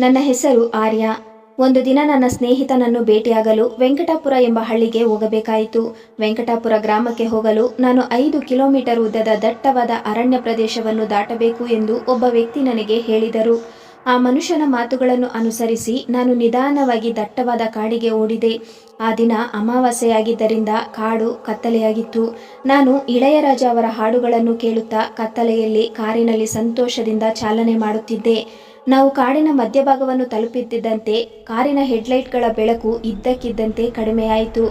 ನನ್ನ ಹೆಸರು ಆರ್ಯ. ಒಂದು ದಿನ ನನ್ನ ಸ್ನೇಹಿತನನ್ನು ಭೇಟಿಯಾಗಲು ವೆಂಕಟಾಪುರ ಎಂಬ ಹಳ್ಳಿಗೆ ಹೋಗಬೇಕಾಯಿತು. ವೆಂಕಟಾಪುರ ಗ್ರಾಮಕ್ಕೆ ಹೋಗಲು ನಾನು ಐದು ಕಿಲೋಮೀಟರ್ ಉದ್ದದ ದಟ್ಟವಾದ ಅರಣ್ಯ ಪ್ರದೇಶವನ್ನು ದಾಟಬೇಕು ಎಂದು ಒಬ್ಬ ವ್ಯಕ್ತಿ ನನಗೆ ಹೇಳಿದರು. ಆ ಮನುಷ್ಯನ ಮಾತುಗಳನ್ನು ಅನುಸರಿಸಿ ನಾನು ನಿಧಾನವಾಗಿ ದಟ್ಟವಾದ ಕಾಡಿಗೆ ಓಡಿದೆ. ಆ ದಿನ ಅಮಾವಾಸ್ಯೆಯಾಗಿದ್ದರಿಂದ ಕಾಡು ಕತ್ತಲೆಯಾಗಿತ್ತು. ನಾನು ಇಳೆಯರಾಜ ಅವರ ಹಾಡುಗಳನ್ನು ಕೇಳುತ್ತಾ ಕತ್ತಲೆಯಲ್ಲಿ ಕಾರಿನಲ್ಲಿ ಸಂತೋಷದಿಂದ ಚಾಲನೆ ಮಾಡುತ್ತಿದ್ದೆ. ನಾವು ಕಾಡಿನ ಮಧ್ಯಭಾಗವನ್ನು ತಲುಪಿದ್ದಂತೆ ಕಾರಿನ ಹೆಡ್ಲೈಟ್ಗಳ ಬೆಳಕು ಇದ್ದಕ್ಕಿದ್ದಂತೆ ಕಡಿಮೆಯಾಯಿತು.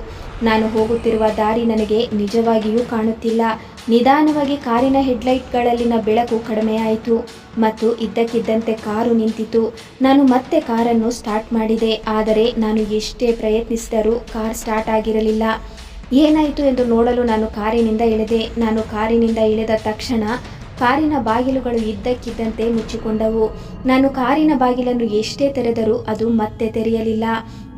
ನಾನು ಹೋಗುತ್ತಿರುವ ದಾರಿ ನನಗೆ ನಿಜವಾಗಿಯೂ ಕಾಣುತ್ತಿಲ್ಲ. ನಿಧಾನವಾಗಿ ಕಾರಿನ ಹೆಡ್ಲೈಟ್ಗಳಲ್ಲಿನ ಬೆಳಕು ಕಡಿಮೆಯಾಯಿತು ಮತ್ತು ಇದ್ದಕ್ಕಿದ್ದಂತೆ ಕಾರು ನಿಂತಿತು. ನಾನು ಮತ್ತೆ ಕಾರನ್ನು ಸ್ಟಾರ್ಟ್ ಮಾಡಿದೆ, ಆದರೆ ನಾನು ಎಷ್ಟೇ ಪ್ರಯತ್ನಿಸಿದರೂ ಕಾರ್ ಸ್ಟಾರ್ಟ್ ಆಗಿರಲಿಲ್ಲ. ಏನಾಯಿತು ಎಂದು ನೋಡಲು ನಾನು ಕಾರಿನಿಂದ ಇಳಿದೆ. ನಾನು ಕಾರಿನಿಂದ ಇಳಿದ ತಕ್ಷಣ ಕಾರಿನ ಬಾಗಿಲುಗಳು ಇದ್ದಕ್ಕಿದ್ದಂತೆ ಮುಚ್ಚಿಕೊಂಡವು. ನಾನು ಕಾರಿನ ಬಾಗಿಲನ್ನು ಎಷ್ಟೇ ತೆರೆದರೂ ಅದು ಮತ್ತೆ ತೆರೆಯಲಿಲ್ಲ.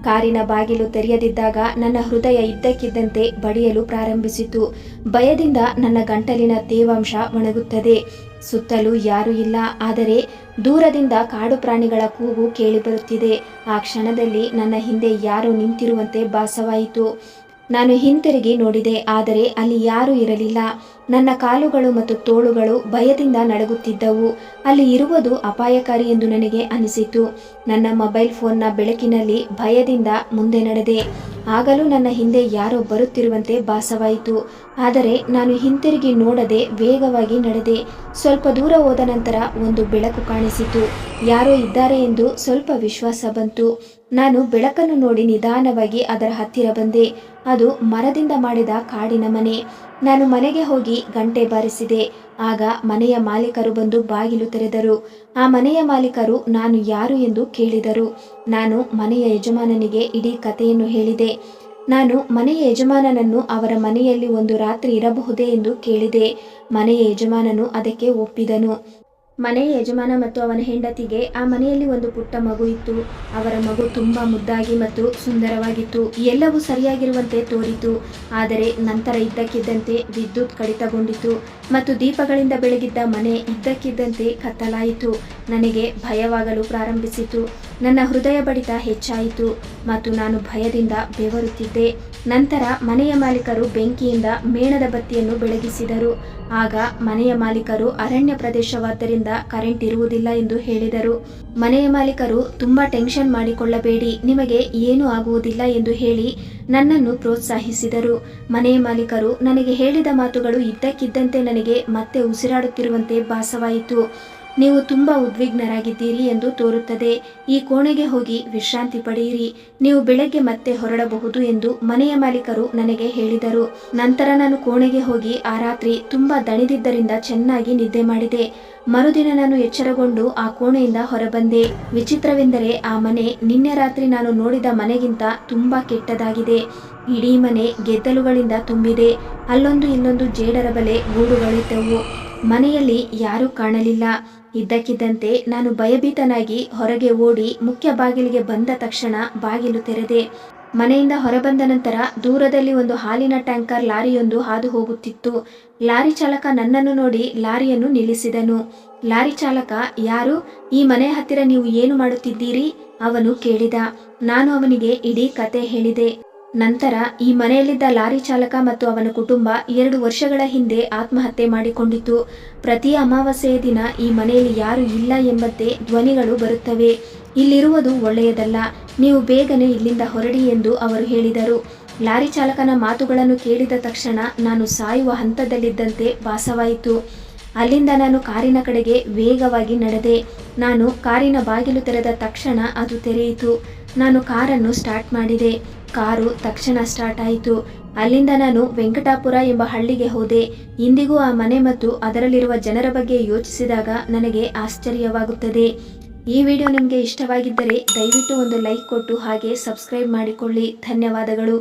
ಕಾರಿನ ಬಾಗಿಲು ತೆರೆಯದಿದ್ದಾಗ ನನ್ನ ಹೃದಯ ಇದ್ದಕ್ಕಿದ್ದಂತೆ ಬಡಿಯಲು ಪ್ರಾರಂಭಿಸಿತು. ಭಯದಿಂದ ನನ್ನ ಗಂಟಲಿನ ತೇವಾಂಶ ಒಣಗುತ್ತದೆ. ಸುತ್ತಲೂ ಯಾರೂ ಇಲ್ಲ. ಆದರೆ ದೂರದಿಂದ ಕಾಡು ಪ್ರಾಣಿಗಳ ಕೂಗು ಕೇಳಿಬರುತ್ತಿದೆ. ಆ ಕ್ಷಣದಲ್ಲಿ ನನ್ನ ಹಿಂದೆ ಯಾರು ನಿಂತಿರುವಂತೆ ಭಾಸವಾಯಿತು. ನಾನು ಹಿಂತಿರುಗಿ ನೋಡಿದೆ. ಆದರೆ ಅಲ್ಲಿ ಯಾರೂ ಇರಲಿಲ್ಲ. ನನ್ನ ಕಾಲುಗಳು ಮತ್ತು ತೋಳುಗಳು ಭಯದಿಂದ ನಡಗುತ್ತಿದ್ದವು. ಅಲ್ಲಿ ಇರುವುದು ಅಪಾಯಕಾರಿ ಎಂದು ನನಗೆ ಅನಿಸಿತು. ನನ್ನ ಮೊಬೈಲ್ ಫೋನ್ನ ಬೆಳಕಿನಲ್ಲಿ ಭಯದಿಂದ ಮುಂದೆ ನಡೆದೆ. ಆಗಲೂ ನನ್ನ ಹಿಂದೆ ಯಾರೋ ಬರುತ್ತಿರುವಂತೆ ಭಾಸವಾಯಿತು. ಆದರೆ ನಾನು ಹಿಂತಿರುಗಿ ನೋಡದೆ ವೇಗವಾಗಿ ನಡೆದೆ. ಸ್ವಲ್ಪ ದೂರ ಹೋದ ನಂತರ ಒಂದು ಬೆಳಕು ಕಾಣಿಸಿತು. ಯಾರೋ ಇದ್ದಾರೆ ಎಂದು ಸ್ವಲ್ಪ ವಿಶ್ವಾಸ ಬಂತು. ನಾನು ಬೆಳಕನ್ನು ನೋಡಿ ನಿಧಾನವಾಗಿ ಅದರ ಹತ್ತಿರ ಬಂದೆ. ಅದು ಮರದಿಂದ ಮಾಡಿದ ಕಾಡಿನ ಮನೆ. ನಾನು ಮನೆಗೆ ಹೋಗಿ ಗಂಟೆ ಬಾರಿಸಿದೆ. ಆಗ ಮನೆಯ ಮಾಲೀಕರು ಬಂದು ಬಾಗಿಲು ತೆರೆದರು. ಆ ಮನೆಯ ಮಾಲೀಕರು ನಾನು ಯಾರು ಎಂದು ಕೇಳಿದರು. ನಾನು ಮನೆಯ ಯಜಮಾನನಿಗೆ ಇಡೀ ಕಥೆಯನ್ನು ಹೇಳಿದೆ. ನಾನು ಮನೆಯ ಯಜಮಾನನನ್ನು ಅವರ ಮನೆಯಲ್ಲಿ ಒಂದು ರಾತ್ರಿ ಇರಬಹುದೇ ಎಂದು ಕೇಳಿದೆ. ಮನೆಯ ಯಜಮಾನನು ಅದಕ್ಕೆ ಒಪ್ಪಿದನು. ಮನೆಯ ಯಜಮಾನ ಮತ್ತು ಅವನ ಹೆಂಡತಿಗೆ ಆ ಮನೆಯಲ್ಲಿ ಒಂದು ಪುಟ್ಟ ಮಗು ಇತ್ತು. ಅವರ ಮಗು ತುಂಬ ಮುದ್ದಾಗಿ ಮತ್ತು ಸುಂದರವಾಗಿತ್ತು. ಎಲ್ಲವೂ ಸರಿಯಾಗಿರುವಂತೆ ತೋರಿತು. ಆದರೆ ನಂತರ ಇದ್ದಕ್ಕಿದ್ದಂತೆ ವಿದ್ಯುತ್ ಕಡಿತಗೊಂಡಿತು ಮತ್ತು ದೀಪಗಳಿಂದ ಬೆಳಗಿದ್ದ ಮನೆ ಇದ್ದಕ್ಕಿದ್ದಂತೆ ಕತ್ತಲಾಯಿತು. ನನಗೆ ಭಯವಾಗಲು ಪ್ರಾರಂಭಿಸಿತು. ನನ್ನ ಹೃದಯ ಬಡಿತ ಹೆಚ್ಚಾಯಿತು ಮತ್ತು ನಾನು ಭಯದಿಂದ ಬೆವರುತ್ತಿದ್ದೆ. ನಂತರ ಮನೆಯ ಮಾಲೀಕರು ಬೆಂಕಿಯಿಂದ ಮೇಣದ ಬತ್ತಿಯನ್ನು ಬೆಳಗಿಸಿದರು. ಆಗ ಮನೆಯ ಮಾಲೀಕರು ಅರಣ್ಯ ಪ್ರದೇಶವಾದ್ದರಿಂದ ಕರೆಂಟ್ ಇರುವುದಿಲ್ಲ ಎಂದು ಹೇಳಿದರು. ಮನೆಯ ಮಾಲೀಕರು, ತುಂಬ ಟೆನ್ಷನ್ ಮಾಡಿಕೊಳ್ಳಬೇಡಿ, ನಿಮಗೆ ಏನೂ ಆಗುವುದಿಲ್ಲ ಎಂದು ಹೇಳಿ ನನ್ನನ್ನು ಪ್ರೋತ್ಸಾಹಿಸಿದರು. ಮನೆಯ ಮಾಲೀಕರು, ನನಗೆ ಹೇಳಿದ ಮಾತುಗಳು ಇದ್ದಕ್ಕಿದ್ದಂತೆ ನನಗೆ ಮತ್ತೆ ಉಸಿರಾಡುತ್ತಿರುವಂತೆ ಭಾಸವಾಯಿತು. ನೀವು ತುಂಬ ಉದ್ವಿಗ್ನರಾಗಿದ್ದೀರಿ ಎಂದು ತೋರುತ್ತದೆ. ಈ ಕೋಣೆಗೆ ಹೋಗಿ ವಿಶ್ರಾಂತಿ ಪಡೆಯಿರಿ. ನೀವು ಬೆಳಗ್ಗೆ ಮತ್ತೆ ಹೊರಡಬಹುದು ಎಂದು ಮನೆಯ ಮಾಲೀಕರು ನನಗೆ ಹೇಳಿದರು. ನಂತರ ನಾನು ಕೋಣೆಗೆ ಹೋಗಿ ಆ ರಾತ್ರಿ ತುಂಬ ದಣಿದಿದ್ದರಿಂದ ಚೆನ್ನಾಗಿ ನಿದ್ದೆ ಮಾಡಿದೆ. ಮರುದಿನ ನಾನು ಎಚ್ಚರಗೊಂಡು ಆ ಕೋಣೆಯಿಂದ ಹೊರಬಂದೆ. ವಿಚಿತ್ರವೆಂದರೆ ಆ ಮನೆ ನಿನ್ನೆ ರಾತ್ರಿ ನಾನು ನೋಡಿದ ಮನೆಗಿಂತ ತುಂಬಾ ಕೆಟ್ಟದಾಗಿದೆ. ಇಡೀ ಮನೆ ಗೆದ್ದಲುಗಳಿಂದ ತುಂಬಿದೆ. ಅಲ್ಲೊಂದು ಇಲ್ಲೊಂದು ಜೇಡರ ಬಲೆ ಗೂಡುಗಳಿದ್ದವು. ಮನೆಯಲ್ಲಿ ಯಾರೂ ಕಾಣಲಿಲ್ಲ. ಇದ್ದಕ್ಕಿದ್ದಂತೆ ನಾನು ಭಯಭೀತನಾಗಿ ಹೊರಗೆ ಓಡಿ ಮುಖ್ಯ ಬಾಗಿಲಿಗೆ ಬಂದ ತಕ್ಷಣ ಬಾಗಿಲು ತೆರೆದೆ. ಮನೆಯಿಂದ ಹೊರಬಂದ ನಂತರ ದೂರದಲ್ಲಿ ಒಂದು ಹಾಲಿನ ಟ್ಯಾಂಕರ್ ಲಾರಿಯೊಂದು ಹಾದು ಹೋಗುತ್ತಿತ್ತು. ಲಾರಿ ಚಾಲಕ ನನ್ನನ್ನು ನೋಡಿ ಲಾರಿಯನ್ನು ನಿಲ್ಲಿಸಿದನು. ಲಾರಿ ಚಾಲಕ, ಯಾರು? ಈ ಮನೆ ಹತ್ತಿರ ನೀವು ಏನು ಮಾಡುತ್ತಿದ್ದೀರಿ? ಅವನು ಕೇಳಿದ. ನಾನು ಅವನಿಗೆ ಇಡೀ ಕತೆ ಹೇಳಿದೆ. ನಂತರ ಈ ಮನೆಯಲ್ಲಿದ್ದ ಲಾರಿ ಚಾಲಕ ಮತ್ತು ಅವನ ಕುಟುಂಬ ಎರಡು ವರ್ಷಗಳ ಹಿಂದೆ ಆತ್ಮಹತ್ಯೆ ಮಾಡಿಕೊಂಡಿತು. ಪ್ರತಿ ಅಮಾವಾಸ್ಯೆಯ ದಿನ ಈ ಮನೆಯಲ್ಲಿ ಯಾರು ಇಲ್ಲ ಎಂಬಂತೆ ಧ್ವನಿಗಳು ಬರುತ್ತವೆ. ಇಲ್ಲಿರುವುದು ಒಳ್ಳೆಯದಲ್ಲ. ನೀವು ಬೇಗನೆ ಇಲ್ಲಿಂದ ಹೊರಡಿ ಎಂದು ಅವರು ಹೇಳಿದರು. ಲಾರಿ ಚಾಲಕನ ಮಾತುಗಳನ್ನು ಕೇಳಿದ ತಕ್ಷಣ ನಾನು ಸಾಯುವ ಹಂತದಲ್ಲಿದ್ದಂತೆ ಭಾಸವಾಯಿತು. ಅಲ್ಲಿಂದ ನಾನು ಕಾರಿನ ಕಡೆಗೆ ವೇಗವಾಗಿ ನಡೆದೆ. ನಾನು ಕಾರಿನ ಬಾಗಿಲು ತೆರೆದ ತಕ್ಷಣ ಅದು ತೆರೆಯಿತು. ನಾನು ಕಾರನ್ನು ಸ್ಟಾರ್ಟ್ ಮಾಡಿದೆ. ಕಾರು ತಕ್ಷಣ ಸ್ಟಾರ್ಟ್ ಆಯಿತು. ಅಲ್ಲಿಂದ ನಾನು ವೆಂಕಟಾಪುರ ಎಂಬ ಹಳ್ಳಿಗೆ ಹೋದೆ. ಇಂದಿಗೂ ಆ ಮನೆ ಮತ್ತು ಅದರಲ್ಲಿರುವ ಜನರ ಬಗ್ಗೆ ಯೋಚಿಸಿದಾಗ ನನಗೆ ಆಶ್ಚರ್ಯವಾಗುತ್ತದೆ. ಈ ವಿಡಿಯೋ ನಿಮಗೆ ಇಷ್ಟವಾಗಿದ್ದರೆ ದಯವಿಟ್ಟು ಒಂದು ಲೈಕ್ ಕೊಟ್ಟು ಹಾಗೆ ಸಬ್ಸ್ಕ್ರೈಬ್ ಮಾಡಿಕೊಳ್ಳಿ. ಧನ್ಯವಾದಗಳು.